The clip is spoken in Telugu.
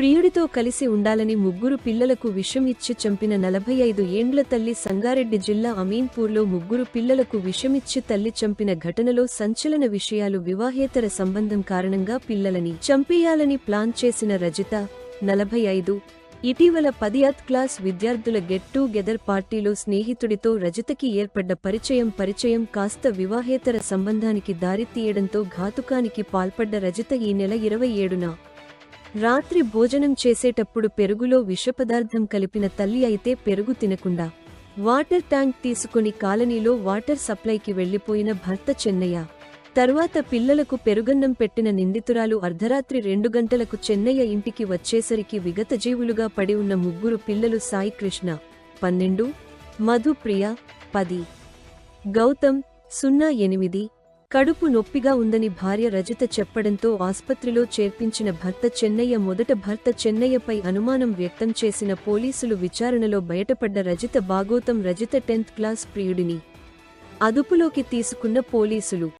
ప్రియుడితో కలిసి ఉండాలని ముగ్గురు పిల్లలకు విషం ఇచ్చి చంపిన నలభై ఐదు ఏండ్ల తల్లి సంగారెడ్డి జిల్లా అమీన్పూర్లో ముగ్గురు పిల్లలకు విషమిచ్చి తల్లి చంపిన ఘటనలో సంచలన విషయాలు వివాహేతర సంబంధం కారణంగా పిల్లలని చంపేయాలని ప్లాన్ చేసిన రజిత నలభై ఐదు ఇటీవల పదియాత్ క్లాస్ విద్యార్థుల గెట్ టుగెదర్ పార్టీలో స్నేహితుడితో రజితకి ఏర్పడ్డ పరిచయం పరిచయం కాస్త వివాహేతర సంబంధానికి దారితీయడంతో ఘాతుకానికి పాల్పడ్డ రజిత ఈ నెల ఇరవై ఏడున రాత్రి భోజనం చేసేటప్పుడు పెరుగులో విషపదార్థం కలిపిన తల్లి అయితే పెరుగు తినకుండా వాటర్ ట్యాంక్ తీసుకుని కాలనీలో వాటర్ సప్లైకి వెళ్ళిపోయిన భర్త చెన్నయ్య. తర్వాత పిల్లలకు పెరుగన్నం పెట్టిన నిందితురాలు అర్ధరాత్రి రెండు గంటలకు చెన్నయ్య ఇంటికి వచ్చేసరికి విగతజీవులుగా పడి ఉన్న ముగ్గురు పిల్లలు సాయి కృష్ణ పన్నెండు మధుప్రియ పది గౌతమ్ సున్నా ఎనిమిది కడుపు నొప్పిగా ఉందని భార్య రజిత చెప్పడంతో ఆస్పత్రిలో చేర్పించిన భర్త చెన్నయ్య మొదట భర్త చెన్నయ్యపై అనుమానం వ్యక్తం చేసిన పోలీసులు విచారణలో బయటపడ్డ రజిత బాగోతం రజిత టెన్త్ క్లాస్ ప్రియుడిని అదుపులోకి తీసుకున్న పోలీసులు.